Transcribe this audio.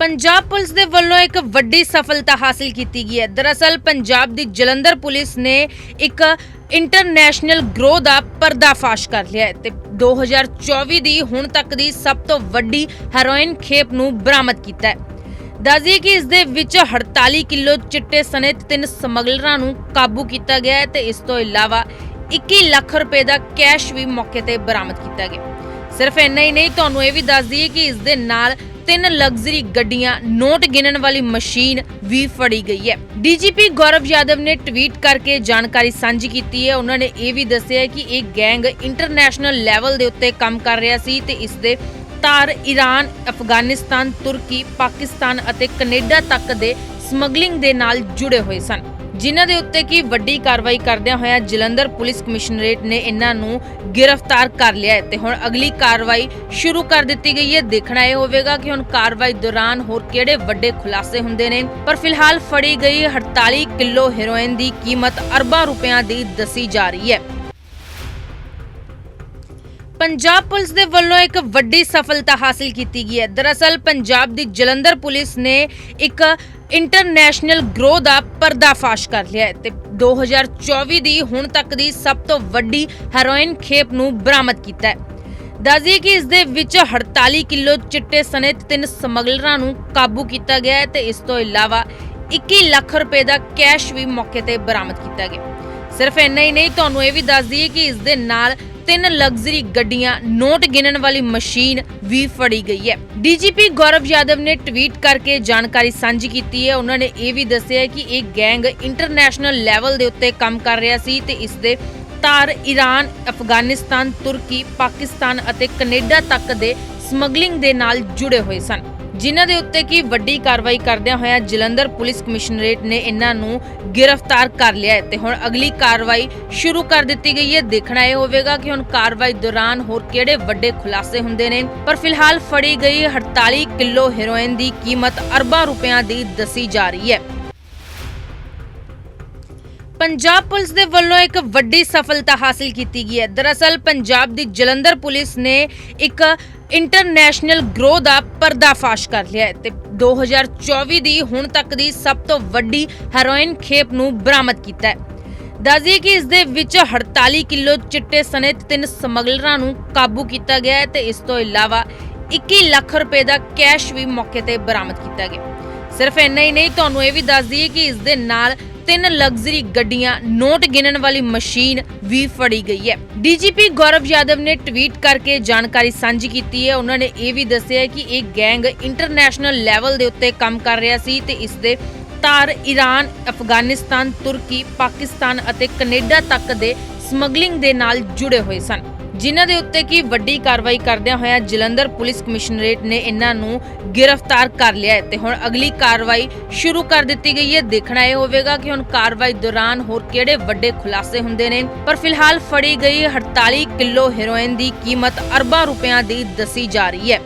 Punjab police ਦੇ ਵੱਲੋਂ ਇੱਕ ਵੱਡੀ ਸਫਲਤਾ ਹਾਸਲ ਕੀਤੀ ਗਈ ਹੈ। ਦਰਅਸਲ, ਪੰਜਾਬ ਦੀ ਜਲੰਧਰ ਪੁਲਿਸ ਨੇ ਇੱਕ ਇੰਟਰਨੈਸ਼ਨਲ ਗਰੋਹ ਦਾ ਪਰਦਾਫਾਸ਼ ਕਰ ਲਿਆ ਹੈ ਤੇ 2024 ਦੀ ਹੁਣ ਤੱਕ ਦੀ ਸਭ ਤੋਂ ਵੱਡੀ ਹੈਰੋਇਨ ਖੇਪ ਨੂੰ ਬਰਾਮਦ ਕੀਤਾ ਹੈ। ਦੱਸਦੀਏ ਕਿ ਇਸ ਦੇ ਵਿੱਚ 48 ਕਿਲੋ ਚਿੱਟੇ ਸਣੇ ਤਿੰਨ ਸਮਗਲਰਾਂ ਨੂੰ ਕਾਬੂ ਕੀਤਾ ਗਿਆ ਹੈ ਤੇ ਇਸ ਤੋਂ ਇਲਾਵਾ 21 ਲੱਖ ਰੁਪਏ ਦਾ ਕੈਸ਼ ਵੀ ਮੌਕੇ ਤੇ ਬਰਾਮਦ ਕੀਤਾ ਗਿਆ ਸਿਰਫ ਇੰਨਾ ਹੀ ਨਹੀਂ, ਤੁਹਾਨੂੰ ਇਹ ਵੀ ਦੱਸ ਦਈਏ ਕਿ ਇਸ ਦੇ ਨਾਲ ਤਿੰਨ ਲਗਜ਼ਰੀ ਗੱਡੀਆਂ ਨੋਟ ਗਿਣਨ ਵਾਲੀ ਮਸ਼ੀਨ ਵੀ ਫੜੀ ਗਈ ਹੈ। ਡੀਜੀਪੀ ਗੌਰਵ ਯਾਦਵ ਨੇ ਟਵੀਟ ਕਰਕੇ ਜਾਣਕਾਰੀ ਸਾਂਝੀ ਕੀਤੀ ਹੈ। ਉਹਨਾਂ ਨੇ ਇਹ ਵੀ ਦੱਸਿਆ ਕਿ ਇਹ ਗੈਂਗ ਇੰਟਰਨੈਸ਼ਨਲ ਲੈਵਲ ਦੇ ਉੱਤੇ ਕੰਮ ਕਰ ਰਿਹਾ ਸੀ ਤੇ ਇਸ ਦੇ ਤਾਰ ਈਰਾਨ ਅਫਗਾਨਿਸਤਾਨ, ਤੁਰਕੀ, ਪਾਕਿਸਤਾਨ ਅਤੇ ਕੈਨੇਡਾ ਤੱਕ ਦੇ ਸਮਗਲਿੰਗ ਦੇ ਨਾਲ ਜੁੜੇ ਹੋਏ ਸਨ। ਜਿਨ੍ਹਾਂ ਦੇ ਉੱਤੇ ਕੀ ਵੱਡੀ ਕਾਰਵਾਈ ਕਰਦਿਆਂ ਹੋਇਆ ਜਲੰਧਰ ਪੁਲਿਸ ਕਮਿਸ਼ਨਰੇਟ ਨੇ ਇਹਨਾਂ ਨੂੰ ਗ੍ਰਿਫਤਾਰ ਕਰ ਲਿਆ ਹੈ। ਤੇ ਹੁਣ ਅਗਲੀ ਕਾਰਵਾਈ ਸ਼ੁਰੂ ਕਰ ਦਿੱਤੀ ਗਈ ਹੈ। ਦੇਖਣਾ ਇਹ ਹੋਵੇਗਾ ਕਿ ਹੁਣ ਕਾਰਵਾਈ ਦੌਰਾਨ ਹੋਰ ਕਿਹੜੇ ਵੱਡੇ ਖੁਲਾਸੇ ਹੁੰਦੇ ਨੇ। ਪਰ ਫਿਲਹਾਲ ਫੜੀ ਗਈ 48 ਕਿਲੋ ਹੈਰੋਇਨ ਦੀ ਕੀਮਤ ਅਰਬਾਂ ਰੁਪਇਆਂ ਦੀ ਦੱਸੀ ਜਾ ਰਹੀ ਹੈ। ਪੰਜਾਬ ਪੁਲਿਸ ਦੇ ਵੱਲੋਂ ਇੱਕ ਵੱਡੀ ਸਫਲਤਾ ਹਾਸਲ ਕੀਤੀ ਗਈ ਹੈ। ਦਰਅਸਲ ਪੰਜਾਬ ਦੀ ਜਲੰਧਰ ਪੁਲਿਸ ਨੇ ਇੱਕ ਇੰਟਰਨੈਸ਼ਨਲ ਗਰੋਹ ਦਾ ਪਰਦਾਫਾਸ਼ ਕਰ ਲਿਆ ਹੈ ਤੇ 2024 ਦੀ ਹੁਣ ਤੱਕ ਦੀ ਸਭ ਤੋਂ ਵੱਡੀ ਹੈਰੋਇਨ ਖੇਪ ਨੂੰ ਬਰਾਮਦ ਕੀਤਾ ਹੈ। ਦੱਸਦੀਏ ਕਿ ਇਸ ਦੇ ਵਿੱਚ 48 ਕਿਲੋ ਚਿੱਟੇ ਸਣੇ ਤਿੰਨ ਸਮਗਲਰਾਂ ਨੂੰ ਕਾਬੂ ਕੀਤਾ ਗਿਆ ਹੈ ਤੇ ਇਸ ਤੋਂ ਇਲਾਵਾ 21 ਲੱਖ ਰੁਪਏ ਦਾ ਕੈਸ਼ ਵੀ ਮੌਕੇ ਤੇ ਬਰਾਮਦ ਕੀਤਾ ਗਿਆ ਸਿਰਫ ਇੰਨਾ ਹੀ ਨਹੀਂ, ਤੁਹਾਨੂੰ ਇਹ ਵੀ ਦੱਸ ਦਈਏ ਕਿ ਇਸ ਦੇ ਨਾਲ ਤਿੰਨ ਲਗਜ਼ਰੀ ਗੱਡੀਆਂ ਨੋਟ ਗਿਣਨ ਵਾਲੀ ਮਸ਼ੀਨ ਵੀ ਫੜੀ ਗਈ ਹੈ। ਡੀਜੀਪੀ ਗੌਰਵ ਯਾਦਵ ਨੇ ਟਵੀਟ ਕਰਕੇ ਜਾਣਕਾਰੀ ਸਾਂਝੀ ਕੀਤੀ ਹੈ। ਉਹਨਾਂ ਨੇ ਇਹ ਵੀ ਦੱਸਿਆ ਕਿ ਇਹ ਗੈਂਗ ਇੰਟਰਨੈਸ਼ਨਲ ਲੈਵਲ ਦੇ ਉੱਤੇ ਕੰਮ ਕਰ ਰਿਹਾ ਸੀ ਤੇ ਇਸ ਦੇ ਤਾਰ ਈਰਾਨ ਅਫਗਾਨਿਸਤਾਨ, ਤੁਰਕੀ, ਪਾਕਿਸਤਾਨ ਅਤੇ ਕੈਨੇਡਾ ਤੱਕ ਦੇ ਸਮਗਲਿੰਗ ਦੇ ਨਾਲ ਜੁੜੇ ਹੋਏ ਸਨ। ਜਿਨ੍ਹਾਂ ਦੇ ਉੱਤੇ ਕੀ ਵੱਡੀ ਕਾਰਵਾਈ ਕਰਦਿਆਂ ਹੋਇਆ ਜਲੰਧਰ ਪੁਲਿਸ ਕਮਿਸ਼ਨਰੇਟ ਨੇ ਇਹਨਾਂ ਨੂੰ ਗ੍ਰਿਫਤਾਰ ਕਰ ਲਿਆ ਹੈ। ਤੇ ਹੁਣ ਅਗਲੀ ਕਾਰਵਾਈ ਸ਼ੁਰੂ ਕਰ ਦਿੱਤੀ ਗਈ ਹੈ। ਦੇਖਣਾ ਇਹ ਹੋਵੇਗਾ ਕਿ ਹੁਣ ਕਾਰਵਾਈ ਦੌਰਾਨ ਹੋਰ ਕਿਹੜੇ ਵੱਡੇ ਖੁਲਾਸੇ ਹੁੰਦੇ ਨੇ। ਪਰ ਫਿਲਹਾਲ ਫੜੀ ਗਈ 48 ਕਿਲੋ ਹੈਰੋਇਨ ਦੀ ਕੀਮਤ ਅਰਬਾਂ ਰੁਪਇਆਂ ਦੀ ਦੱਸੀ ਜਾ ਰਹੀ ਹੈ। ਪੰਜਾਬ ਪੁਲਿਸ ਦੇ ਵੱਲੋਂ ਇੱਕ ਵੱਡੀ ਸਫਲਤਾ ਹਾਸਲ ਕੀਤੀ ਗਈ ਹੈ। ਦਰਅਸਲ, ਪੰਜਾਬ ਦੀ ਜਲੰਧਰ ਪੁਲਿਸ ਨੇ ਇੱਕ ਇੰਟਰਨੈਸ਼ਨਲ ਗਰੋਹ ਦਾ ਪਰਦਾਫਾਸ਼ ਕਰ ਲਿਆ ਹੈ ਤੇ 2024 ਦੀ ਹੁਣ ਤੱਕ ਦੀ ਸਭ ਤੋਂ ਵੱਡੀ ਹੈਰੋਇਨ ਖੇਪ ਨੂੰ ਬਰਾਮਦ ਕੀਤਾ ਹੈ। ਦੱਸਦੀਏ ਕਿ ਇਸ ਦੇ ਵਿੱਚ 48 ਕਿਲੋ ਚਿੱਟੇ ਸਣੇ ਤਿੰਨ ਸਮਗਲਰਾਂ ਨੂੰ ਕਾਬੂ ਕੀਤਾ ਗਿਆ ਹੈ ਤੇ ਇਸ ਤੋਂ ਇਲਾਵਾ 21 ਲੱਖ ਰੁਪਏ ਦਾ ਕੈਸ਼ ਵੀ ਮੌਕੇ ਤੇ ਬਰਾਮਦ ਕੀਤਾ ਗਿਆ ਸਿਰਫ ਇੰਨਾ ਹੀ ਨਹੀਂ, ਤੁਹਾਨੂੰ ਇਹ ਵੀ ਦੱਸ ਦਈਏ ਕਿ ਇਸ ਦੇ ਨਾਲ ਤਿੰਨ ਲਗਜ਼ਰੀ ਗੱਡੀਆਂ ਨੋਟ ਗਿਣਨ ਵਾਲੀ ਮਸ਼ੀਨ ਵੀ ਫੜੀ ਗਈ ਹੈ। ਡੀਜੀਪੀ ਗੌਰਵ ਯਾਦਵ ਨੇ ਟਵੀਟ ਕਰਕੇ ਜਾਣਕਾਰੀ ਸਾਂਝੀ ਕੀਤੀ ਹੈ। ਉਹਨਾਂ ਨੇ ਇਹ ਵੀ ਦੱਸਿਆ ਕਿ ਇਹ ਗੈਂਗ ਇੰਟਰਨੈਸ਼ਨਲ ਲੈਵਲ ਦੇ ਉੱਤੇ ਕੰਮ ਕਰ ਰਿਹਾ ਸੀ ਤੇ ਇਸ ਦੇ ਤਾਰ ਈਰਾਨ ਅਫਗਾਨਿਸਤਾਨ, ਤੁਰਕੀ, ਪਾਕਿਸਤਾਨ ਅਤੇ ਕੈਨੇਡਾ ਤੱਕ ਦੇ ਸਮਗਲਿੰਗ ਦੇ ਨਾਲ ਜੁੜੇ ਹੋਏ ਸਨ। ਜਿਨ੍ਹਾਂ ਦੇ ਉੱਤੇ ਕੀ ਵੱਡੀ ਕਾਰਵਾਈ ਕਰਦਿਆਂ ਹੋਇਆ ਜਲੰਧਰ ਪੁਲਿਸ ਕਮਿਸ਼ਨਰੇਟ ਨੇ ਇਹਨਾਂ ਨੂੰ ਗ੍ਰਿਫਤਾਰ ਕਰ ਲਿਆ ਹੈ। ਤੇ ਹੁਣ ਅਗਲੀ ਕਾਰਵਾਈ ਸ਼ੁਰੂ ਕਰ ਦਿੱਤੀ ਗਈ ਹੈ। ਦੇਖਣਾ ਇਹ ਹੋਵੇਗਾ ਕਿ ਹੁਣ ਕਾਰਵਾਈ ਦੌਰਾਨ ਹੋਰ ਕਿਹੜੇ ਵੱਡੇ ਖੁਲਾਸੇ ਹੁੰਦੇ ਨੇ। ਪਰ ਫਿਲਹਾਲ ਫੜੀ ਗਈ 48 ਕਿਲੋ ਹੈਰੋਇਨ ਦੀ ਕੀਮਤ ਅਰਬਾਂ ਰੁਪਇਆਂ ਦੀ ਦੱਸੀ ਜਾ ਰਹੀ ਹੈ।